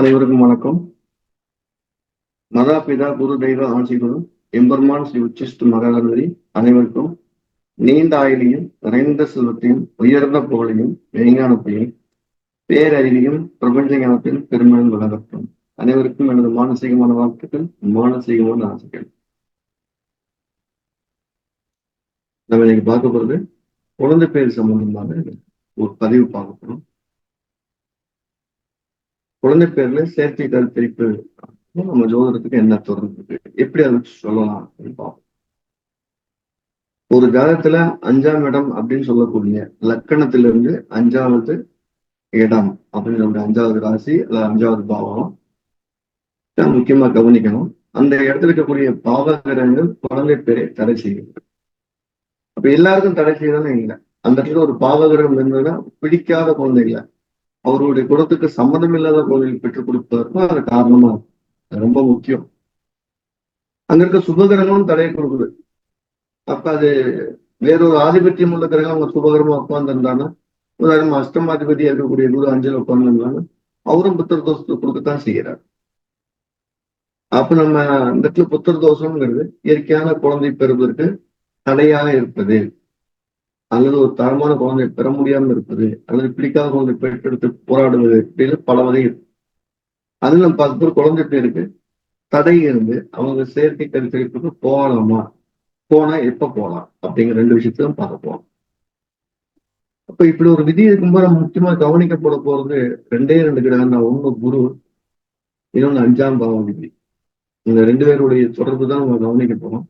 அனைவருக்கும் வணக்கம். மதாபிதா குரு தெய்வ ஆட்சிகுரு எம்பெருமான் ஸ்ரீ உச்சிஷ்டு மகாகணபதி அனைவருக்கும் நீண்ட ஆயுளையும் நிறைந்த செல்வத்தையும் உயர்ந்த புகழையும் விஞ்ஞானத்தையும் பேரறிவையும் பிரபஞ்ச ஞானத்தின் பெருமையும் வழங்கப்படும் அனைவருக்கும் எனது மானசீகமான வாழ்த்துக்கள் மானசீகமான ஆசைகள். நம்ம இன்னைக்கு பார்க்க போறது குழந்தை பேர் சம்பந்தமாக ஒரு பதிவு பார்க்க போறோம். குழந்தை பேர்ல சேர்க்கை பிரிப்பு நம்ம ஜோதிடத்துக்கு என்ன தொடர்பு எப்படி அதை சொல்லலாம் பார்ப்போம். ஒரு ஜாதகத்துல அஞ்சாம் இடம் அப்படின்னு சொல்லக்கூடிய லக்கணத்திலிருந்து அஞ்சாவது இடம் அப்படின்னு சொல்ற அஞ்சாவது ராசி அல்ல அஞ்சாவது பாவம். முக்கியமா கவனிக்கணும். அந்த இடத்துல இருக்கக்கூடிய பாவகிரகங்கள் குழந்தை பேரை தடை செய்யும். அப்ப எல்லாருக்கும் தடை செய்யறதுன்னு இல்லை. அந்த இடத்துல ஒரு பாவகிரகம் இருந்ததுன்னா பிடிக்காத குழந்தைகளை அவருடைய குடத்துக்கு சம்மதம் இல்லாத கோவில் பெற்றுக் கொடுப்பதற்கும் அது காரணமா? ரொம்ப முக்கியம். அங்க இருக்க சுபகிரகங்களும் தடையை கொடுக்குது. அப்ப அது வேறொரு ஆதிபத்தியம் உள்ள கிரகம் அவங்க சுபகரமா உட்கார்ந்துருந்தாங்கன்னா உதாரணம் அஷ்டமாதிபதியா இருக்கக்கூடிய குரு அஞ்சல் உட்கார்ந்துருந்தாங்க அவரும் புத்தர் தோஷத்தை கொடுக்கத்தான் செய்யறார் அப்ப நம்ம இந்த இடத்துல புத்தர் தோஷம்ங்கிறது இயற்கையான குழந்தை பெறுவதற்கு தடையாக இருப்பது. அல்லது ஒரு தரமான குழந்தை பெற முடியாம இருப்பது அல்லது பிடிக்காத குழந்தை பெற்றெடுத்து போராடுவது இப்படின்னு பல வகை இருக்கு அதுல நம்ம பத்து பேர் குழந்தை பேருக்கு தடை இருந்து அவங்க செயற்கை கருத்தரிப்புக்கு போகலாமா? போனா எப்ப போகலாம்? அப்படிங்கிற ரெண்டு விஷயத்தையும் பார்க்க போகலாம் அப்ப இப்படி ஒரு விதி இருக்கும்போது நம்ம முக்கியமா கவனிக்கப்பட போறது ரெண்டே ரெண்டு கிரகம் ஒண்ணு குரு இன்னொன்னு அஞ்சாம் பாவம் விதி. இந்த ரெண்டு பேருடைய தொடர்பு தான் நம்ம கவனிக்க போறோம்.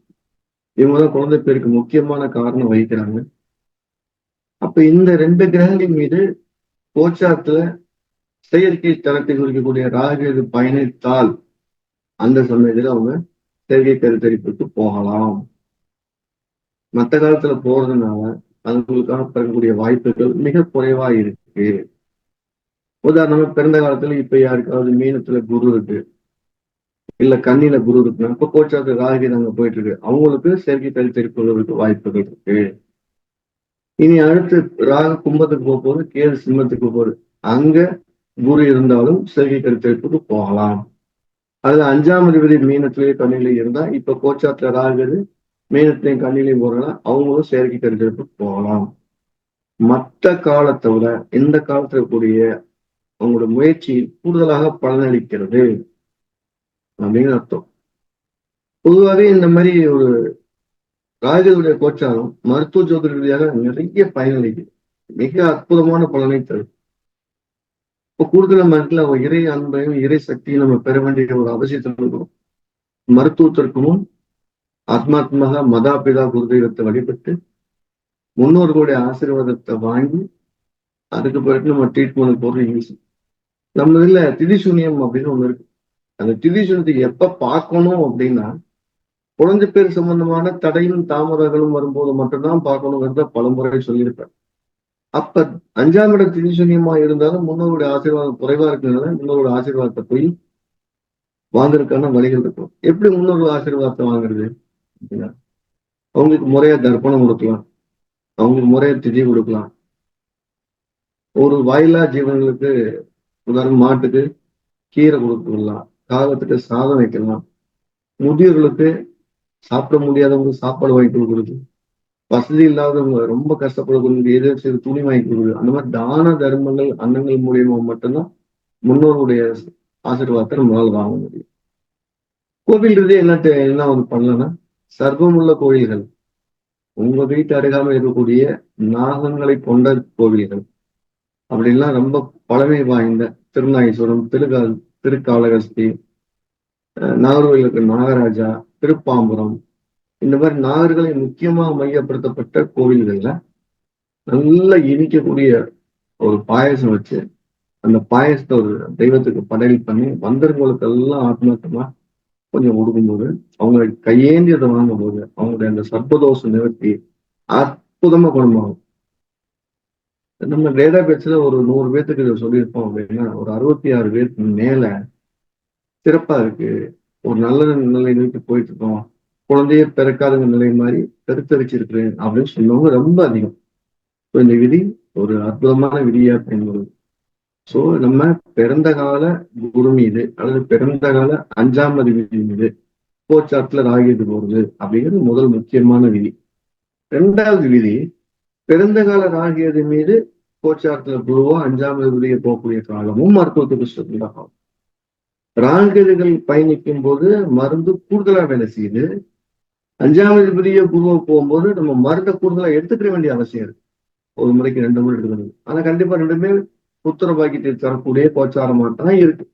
இவங்க தான் குழந்தை பேருக்கு முக்கியமான காரணம் வகிக்கிறாங்க. அப்ப இந்த ரெண்டு கிரகங்கள் மீது கோச்சாத்துல செயற்கை தரத்தை குறிக்கக்கூடிய ராகு பயணித்தால் அந்த சமயத்துல அவங்க செயற்கை கருத்தரிப்புக்கு போகலாம். மற்ற காலத்துல போறதுனால அதுங்களுக்காக பெறக்கூடிய வாய்ப்புகள் மிக குறைவா இருக்கு. உதாரணமா பிறந்த காலத்துல இப்ப யாருக்காவது மீனத்துல குரு இருக்கு. இல்ல கண்ணில குரு இருக்குன்னா இப்ப கோச்சாத்து ராகு அங்க போயிட்டு இருக்கு. அவங்களுக்கு செயற்கை கருத்தரிப்புகளுக்கு வாய்ப்புகள் இருக்கு. இனி அடுத்து ராகு கும்பத்துக்கு போக போகுது கேது சிம்மத்துக்கு போகுது. அங்க குரு இருந்தாலும் செயற்கை கருத்திற்கு போகலாம். அது அஞ்சாம் அதிபதி மீனத்திலேயே கண்ணிலே இருந்தா இப்ப கோச்சாத்துல ராகுது மீனத்திலையும் கண்ணிலையும் போறதுனா அவங்களும் செயற்கை கருத்திற்கு போகலாம். மற்ற காலத்தை விட இந்த காலத்துல கூடிய அவங்களோட முயற்சி கூடுதலாக பலனளிக்கிறது. அப்படின்னு அர்த்தம். பொதுவாகவே இந்த மாதிரி ஒரு ராகுடைய கோச்சாரம் மருத்துவ ஜோதிட ரீதியாக நிறைய பயனளிக்குது மிக அற்புதமான பலனை தரும். இப்போ கூடுதலா மனத்துல அவங்க இறை அன்பையும் இறை சக்தியும் நம்ம பெற வேண்டிய ஒரு அவசியத்தில் இருக்கிறோம் மருத்துவத்திற்கும் ஆத்மாத்மாக மதாபிதா குருதெய்வத்தை வழிபட்டு முன்னோர்களுடைய ஆசீர்வாதத்தை வாங்கி அதுக்கு பிறகு நம்ம ட்ரீட்மெண்ட் போடுற யூஸ் நம்ம இதுல திதிசூன்யம் அப்படின்னு ஒண்ணு இருக்கு. அந்த திதிசூன்யத்தை எப்ப பார்க்கணும் அப்படின்னா குழந்தை பேர் சம்பந்தமான தடையும் தாமதங்களும் வரும்போது மட்டும்தான் பார்க்கணுங்கிறத பலமுறை சொல்லியிருப்பேன் அப்ப அஞ்சாம் இடம் திதிசூன்யமா இருந்தாலும் முன்னோருடைய ஆசீர்வாதம் குறைவா இருக்கிறதுனால முன்னோருடைய ஆசீர்வாதத்தை போய் வாங்குறதுக்கான வழிகள் இருக்கும் எப்படி முன்னோர்கள் ஆசீர்வாதத்தை வாங்குறது? அவங்களுக்கு முறையா தர்ப்பணம் கொடுக்கலாம். அவங்களுக்கு முறையா திதி கொடுக்கலாம். ஒரு வாயிலா ஜீவன்களுக்கு உதாரணம் மாட்டுக்கு கீரை கொடுக்கலாம் காலத்துக்கு சாதம் வைக்கலாம். முதியோர்களுக்கு சாப்பிட முடியாதவங்க சாப்பாடு வாங்கி கொடுக்குறது. வசதி இல்லாதவங்க ரொம்ப கஷ்டப்படக்கூடிய ஏதோ துணி வாங்கி கொடுக்குறது. அந்த மாதிரி தான தர்மங்கள் அன்னங்கள் மூலியமா மட்டும்தான் முன்னோருடைய ஆசீர்வாதத்தை நம்மளால வாங்க முடியும். கோவில்ன்றதே என்ன என்ன வந்து பண்ணலன்னா சர்வமுள்ள கோயில்கள் உங்க வீட்டு அருகாமல் இருக்கக்கூடிய நாகங்களை கொண்ட கோவில்கள். அப்படின்லாம் ரொம்ப பழமை வாய்ந்த திருநாகேஸ்வரம் திருகால் திருக்காளகஸ்தி நாகர்கோயிலுக்கு நாகராஜா திருப்பாம்புரம். இந்த மாதிரி நாகர்களை முக்கியமாக மையப்படுத்தப்பட்ட கோவில்கள்ல நல்லா இனிக்கக்கூடிய ஒரு பாயசம் வச்சு அந்த பாயசத்தை ஒரு தெய்வத்துக்கு படையல் பண்ணி வந்தவங்களுக்கு எல்லாம் ஆத்மாத்தமா கொஞ்சம் கொடுக்கும்போது அவங்க கையேந்தி அதை வாங்கும்போது அவங்களுடைய அந்த சர்ப்பதோஷம் நிவர்த்தி அற்புதமா குணமாகும். நம்ம டேட்டா பேச்சுல ஒரு நூறு பேர்த்துக்கு இதை சொல்லியிருப்போம் அப்படின்னா ஒரு அறுபத்தி ஆறு பேருக்கு மேல சிறப்பா இருக்கு. ஒரு நல்ல நிலை நோக்கி போயிட்டு இருக்கோம் குழந்தைய பிறக்காத நிலை மாதிரி கருத்தரிச்சிருக்கிறேன் அப்படின்னு சொன்னவங்க ரொம்ப அதிகம். இந்த விதி ஒரு அற்புதமான விதியா பயன்படுது சோ நம்ம பிறந்த கால குரு மீது அல்லது பிறந்த கால அஞ்சாம் விதி மீது போச்சாத்துல ராகியது போறது அப்படிங்கிறது முதல் முக்கியமான விதி. ரெண்டாவது விதி பிறந்த கால ராகியது மீது போச்சாத்துல குருவோ அஞ்சாம் விதியை போகக்கூடிய காலமும் மருத்துவத்துக்கு சொல்லிதான் ராகதிகள் பயணிக்கும் போது மருந்து கூடுதலா வேலை செய்யுது. அஞ்சாம் அதிபதிய குருவை போகும்போது நம்ம மருந்தை கூடுதலா எடுத்துக்கிற வேண்டிய அவசியம் இருக்கு. ஒரு முறைக்கு ரெண்டு முறை எடுத்துக்கிறது ஆனா கண்டிப்பா ரெண்டுமே புத்திர பாக்கியத்தை தரக்கூடிய கோச்சாரமாக தான் இருக்கு.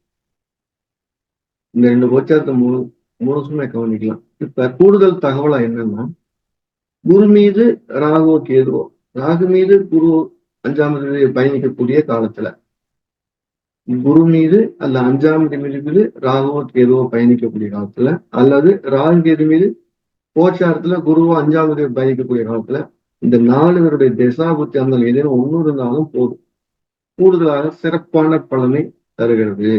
இந்த ரெண்டு கோச்சாரத்தை மூணு முழுசுமே கவனிக்கலாம். இப்ப கூடுதல் தகவலா என்னன்னா குரு மீது ராகுவோ கேதுவோ ராகு மீது குரு அஞ்சாம் பயணிக்கக்கூடிய காலத்துல குரு மீது அல்ல அஞ்சாம் மீது ராகுவோ கேதுவோ பயணிக்கக்கூடிய காலத்துல அல்லது ராகு கேது மீது போச்சாரத்துல குருவோ அஞ்சாம் பயணிக்கக்கூடிய காலத்துல இந்த நாலு பேருடைய திசாபுத்தி அந்த ஏதேனும் ஒண்ணு இருந்தாலும் போதும். கூடுதலாக சிறப்பான பலனை தருகிறது.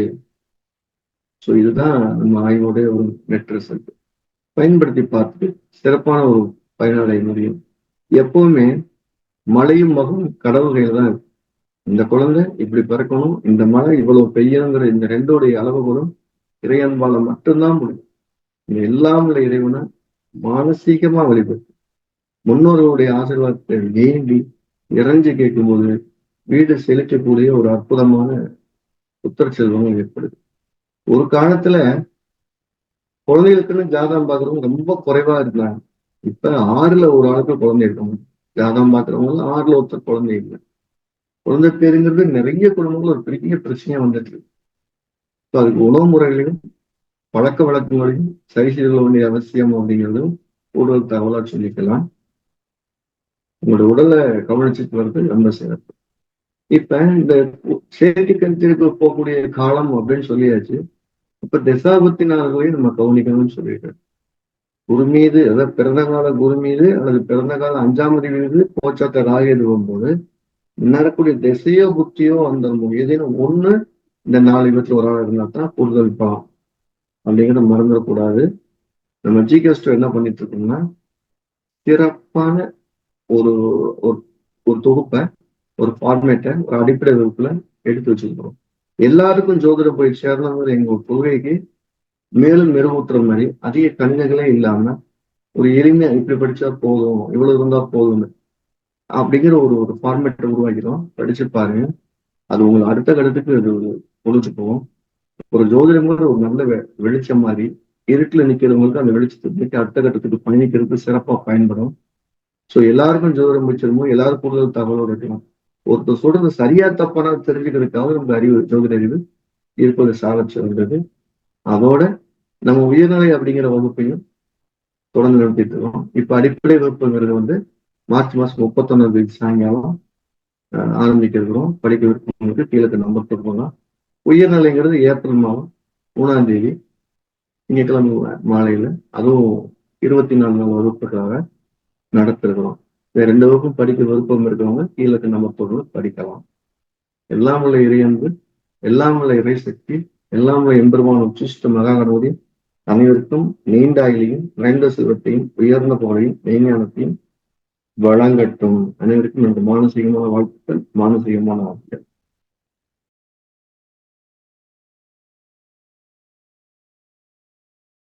ஸோ இதுதான் நம்ம ஆய்வோடைய ஒரு நெட் ரிசல்ட் பயன்படுத்தி பார்த்துட்டு சிறப்பான ஒரு பயனடைய முடியும் எப்பவுமே மழையும் மகம் கடவுள்கள் தான் இருக்கு. இந்த குழந்தை இப்படி பிறக்கணும் இந்த மழை இவ்வளவு பெய்யணுங்கிற இந்த ரெண்டோடைய அளவுகளும் இறையன்பால மட்டும்தான் முடியும். இந்த எல்லாம் இறைவனை மானசீகமா வழிபட்டு முன்னோர்களுடைய ஆசீர்வாதத்தை வேண்டி இறைஞ்சு கேட்கும்போது வீடு செழிக்கக்கூடிய ஒரு அற்புதமான புத்திர செல்வம் ஏற்படுது. ஒரு காலத்துல குழந்தைகளுக்குன்னு ஜாதகம் பாக்குறவங்க ரொம்ப குறைவா இருந்தாங்க இப்ப ஆறுல ஒரு ஆளுக்கு குழந்தை இருக்காங்க ஜாதகம் பாக்குறவங்க ஆறுல ஒருத்தர் குழந்தை இல்லை. குழந்தை பேருங்கிறது நிறைய குடும்பங்கள் ஒரு பெரிய பிரச்சனையா வந்துட்டு இருக்கு. அதுக்கு உணவு முறைகளையும் பழக்க வழக்கங்களையும் சரி செய்து வேண்டிய அவசியம் அப்படிங்கிறதும் கூடுதல் தகவலா சொல்லிக்கலாம். உங்களோட உடலை கவனிச்சுட்டு வர்றது ரொம்ப சிறப்பு. இப்ப இந்த செயற்கை கருத்திற்கு போகக்கூடிய காலம் அப்படின்னு சொல்லியாச்சு. இப்ப தசாபத்தினார்களையும் நம்ம கவனிக்கணும்னு சொல்லிட்டு குரு மீது அதாவது பிறந்த கால குரு மீது அல்லது பிறந்த கால அஞ்சாம் மீது போச்சாத்த ராகி போகும்போது நடக்கூடிய திசையோ புத்தியோ அந்த ஏதேனும் ஒண்ணு இந்த நாலு விபத்துல ஒரு ஆள் இருந்தா தான் கூடுதல் பலம் அப்படிங்கிறத மறந்துடக்கூடாது நம்ம ஜிகேஸ்டோ என்ன பண்ணிட்டு இருக்கோம்னா சிறப்பான ஒரு ஒரு தொகுப்பை ஒரு ஃபார்மேட்டை ஒரு அடிப்படை வகுப்புல எடுத்து வச்சுக்கிறோம் எல்லாருக்கும் ஜோதிட போய் சேரணுங்கிற எங்க கொள்கைக்கு மேலும் மெருகூட்டுற மாதிரி அதிக கண்ணுகளே இல்லாம ஒரு எளிமையா இப்படி படிச்சா போதும் இவ்வளவு இருந்தா போதும்னு. அப்படிங்கிற ஒரு ஒரு ஃபார்மேட்டை உருவாக்கிறோம் படிச்சு பாருங்க. அது உங்களை அடுத்த கட்டத்துக்கு அது பொழுது போகும் ஒரு ஜோதிடங்கிற ஒரு நல்ல வெளிச்சம் மாதிரி இருட்டில் நிற்கிறவங்களுக்கு அந்த வெளிச்சத்தை அடுத்த கட்டத்துக்கு பயணிக்கிறதுக்கு சிறப்பாக பயன்படும். ஸோ எல்லாருக்கும் ஜோதிடம் முடிச்சிருமோ எல்லாரும் கூடுதல் தகவலோடு இருக்கலாம். ஒருத்தர் சொல்றது சரியா தப்பான தெரிஞ்சுக்கிறதுக்காக நமக்கு அறிவு ஜோதிட அறிவு இருப்பது சாதிச்சிருந்தது அதோட நம்ம உயர்நிலை அப்படிங்கிற வகுப்பையும் தொடர்ந்து நடத்திட்டு இருக்கோம். இப்ப அடிப்படை வகுப்புங்கிறது வந்து மார்ச் மாசம் முப்பத்தொன்னாம் தேதி சாயங்காலம் ஆரம்பிக்க இருக்கிறோம் படிக்க விருப்பங்களுக்கு கீழே நம்பர் கொடுப்போம் உயர்நிலைங்கிறது ஏப்ரல் மாதம் மூணாம் தேதி திங்கட்கிழமை மாலையில். அதுவும் இருபத்தி நாலு நாள் வகுப்புக்காக நடத்திருக்கிறோம். ரெண்டு வகுப்பும் படிக்க விருப்பம் இருக்கிறவங்க கீழே நம்பர் தொடர்ந்து படிக்கலாம். எல்லாம் உள்ள இறையன்பு எல்லாம் உள்ள இறை சக்தி எல்லாம் உள்ள எம்பெருமான உச்சிஷ்ட மகாகணபதி அனைவருக்கும் நீண்ட அகிலையும் நிறைந்த செல்வத்தையும் உயர்ந்த புகழையும் மெய்ஞானத்தையும் வழங்கட்டும். அனைவருக்கும் எனது மானசீகமான வாழ்த்துக்கள். மானசீகமான வாழ்த்துக்கள்.